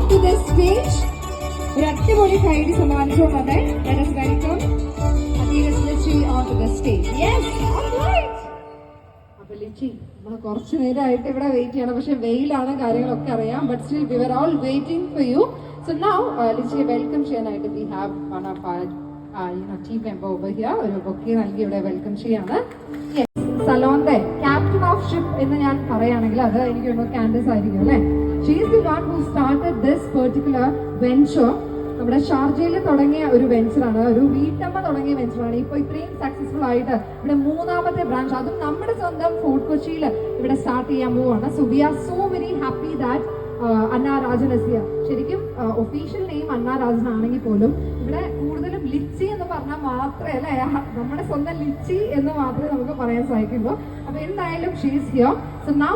onto the stage. ഒരു അടിപൊളി കൈഡി സമ്മാനിച്ചുകൊണ്ടത് welcome Adhiras Lichi onto the stage. Yes, all right. അപ്പൊ ലിച്ചി നമ്മൾ കുറച്ച് നേരമായിട്ട് ഇവിടെ വെയിറ്റ് ചെയ്യണം. പക്ഷെ വെയിലാണ് കാര്യങ്ങളൊക്കെ അറിയാം. But still we are all waiting for you so now ലിച്ചിയെ welcome ചെയ്യാനായിട്ട് we have one of Uno team member over here ഒരു ബൊക്കെ നൽകി ഇവിടെ വെൽക്കം ചെയ്യാണ്. സലോന്റെ പറയുകയാണെങ്കിൽ അത് എനിക്ക് കാൻഡസ് ആയിരിക്കും അല്ലെ? She's the one who started this particular venture നമ്മുടെ ഷാർജയിൽ തുടങ്ങിയ ഒരു വെഞ്ചറാണ് ഒരു വീട്ടമ്മ തുടങ്ങിയ വെഞ്ചറാണ് ഇപ്പൊ ഇത്രയും സക്സസ്ഫുൾ ആയിട്ട് ഇവിടെ മൂന്നാമത്തെ ബ്രാഞ്ച് അതും നമ്മുടെ സ്വന്തം ഫോർട്ട് കൊച്ചിയിൽ ഇവിടെ സ്റ്റാർട്ട് ചെയ്യാൻ പോവാണ് so we are so very happy that Anna Rajan എസിയ ശരിക്കും ഒഫീഷ്യൽ നെയിം അന്ന രാജൻ ആണെങ്കിൽ പോലും ഇവിടെ കൂടുതലും ലിച്ചി എന്ന് പറഞ്ഞാൽ മാത്രമേ അല്ലെ? നമ്മുടെ സ്വന്തം ലിച്ചി എന്ന് മാത്രമേ നമുക്ക് പറയാൻ സാധിക്കുള്ളൂ. അപ്പൊ എന്തായാലും ഷീസ് ഹിയർ സോ നൗ